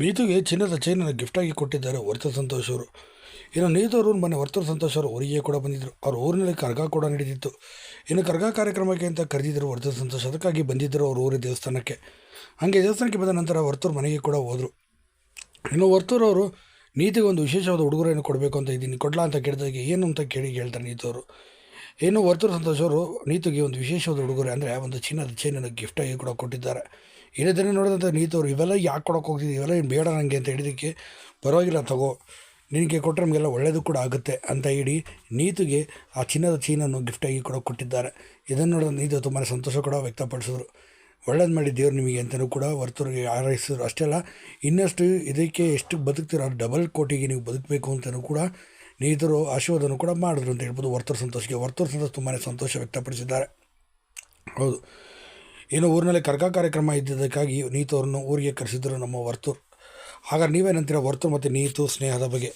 ನೀತುಗೆ ಚಿನ್ನದ ಚೈನನ್ನು ಗಿಫ್ಟಾಗಿ ಕೊಟ್ಟಿದ್ದಾರೆ ವರ್ತ ಸಂತೋಷ್ ಅವರು. ಇನ್ನು ನೀತು ಅವರು ಮನೆ ವರ್ತ ಸಂತೋಷ್ ಅವರು ಊರಿಗೆ ಕೂಡ ಬಂದಿದ್ದರು ಅವ್ರ ಊರಿನಲ್ಲಿ ಕರ್ಗ ಕೂಡ ನಡೆದಿತ್ತು ಇನ್ನು ಕರ್ಗ ಕಾರ್ಯಕ್ರಮಕ್ಕೆ ಅಂತ ಕರೆದಿದ್ದರು ವರ್ತ ಸಂತೋಷ್. ಅದಕ್ಕಾಗಿ ಬಂದಿದ್ದರು ಅವ್ರ ಊರ ದೇವಸ್ಥಾನಕ್ಕೆ. ಹಾಗೆ ದೇವಸ್ಥಾನಕ್ಕೆ ಬಂದ ನಂತರ ವರ್ತೂರ್ ಮನೆಗೆ ಕೂಡ ಹೋದರು. ಇನ್ನು ವರ್ತೂರ್ ಅವರು, ನೀತಿಗೆ ಒಂದು ವಿಶೇಷವಾದ ಉಡುಗೊರೆಯನ್ನು ಕೊಡಬೇಕು ಅಂತ ಇದ್ದೀನಿ. ಕೊಡ್ಲಾ ಅಂತ ಕೇಳಿದಾಗ ಏನು ಅಂತ ಕೇಳಿ ಹೇಳ್ತಾರೆ ನೀತು ಅವರು. ಇನ್ನು ವರ್ತೂರ್ ಸಂತೋಷ್ ಅವರು, ನೀತಿಗೆ ಒಂದು ವಿಶೇಷವಾದ ಉಡುಗೊರೆ ಅಂದರೆ ಒಂದು ಚಿನ್ನದ ಚೈನನ್ನು ಗಿಫ್ಟಾಗಿ ಕೂಡ ಕೊಟ್ಟಿದ್ದಾರೆ. ಇದನ್ನೇ ನೋಡಿದಂಥ ನೀತವ್ರು ಇವೆಲ್ಲ ಯಾಕೆ ಕೊಡೋಕೆ ಹೋಗ್ತಿದ್ದೀವಿ ಇವೆಲ್ಲ ಏನು ಬೇಡ ನನಗೆ ಅಂತ ಹೇಳಿದ್ದಕ್ಕೆ ಪರವಾಗಿಲ್ಲ ತಗೋ. ನಿನಗೆ ಕೊಟ್ಟರೆ ನಮಗೆಲ್ಲ ಒಳ್ಳೆಯದು ಕೂಡ ಆಗುತ್ತೆ ಅಂತ ಹೇಳಿ ನೀತುಗೆ ಆ ಚಿನ್ನದ ಚೀನನ್ನು ಗಿಫ್ಟಾಗಿ ಕೂಡ ಕೊಟ್ಟಿದ್ದಾರೆ. ಇದನ್ನು ನೋಡಿದ ನೀತು ತುಂಬಾ ಸಂತೋಷ ಕೂಡ ವ್ಯಕ್ತಪಡಿಸಿದ್ರು. ಒಳ್ಳೇದು ಮಾಡಿ ದೇವ್ರು ನಿಮಗೆ ಅಂತಲೂ ಕೂಡ ವರ್ತರಿಗೆ ಆರೈಸಿದ್ರು. ಅಷ್ಟೇ ಅಲ್ಲ, ಇನ್ನಷ್ಟು ಇದಕ್ಕೆ ಎಷ್ಟು ಬದುಕ್ತೀರೋ ಡಬಲ್ ಕೋಟಿಗೆ ನೀವು ಬದುಕಬೇಕು ಅಂತಲೂ ಕೂಡ ನೀತರು ಆಶೀರ್ವಾದನೂ ಕೂಡ ಮಾಡಿದ್ರು ಅಂತ ಹೇಳ್ಬೋದು. ವರ್ತೂರು ಸಂತೋಷಕ್ಕೆ, ವರ್ತೂರು ಸಂತೋಷ ತುಂಬಾ ಸಂತೋಷ ವ್ಯಕ್ತಪಡಿಸಿದ್ದಾರೆ. ಹೌದು. ಇನ್ನು ಊರಿನಲ್ಲಿ ಕರ್ಕ ಕಾರ್ಯಕ್ರಮ ಇದ್ದಿದ್ದಕ್ಕಾಗಿ ನೀತು ಅವ್ರನ್ನು ಊರಿಗೆ ಕರೆಸಿದ್ರು ನಮ್ಮ ವರ್ತೂರು. ಹಾಗಾಗಿ ನೀವೇನಂತೀರ ವರ್ತೂರು ಮತ್ತು ನೀತು ಸ್ನೇಹದ ಬಗ್ಗೆ?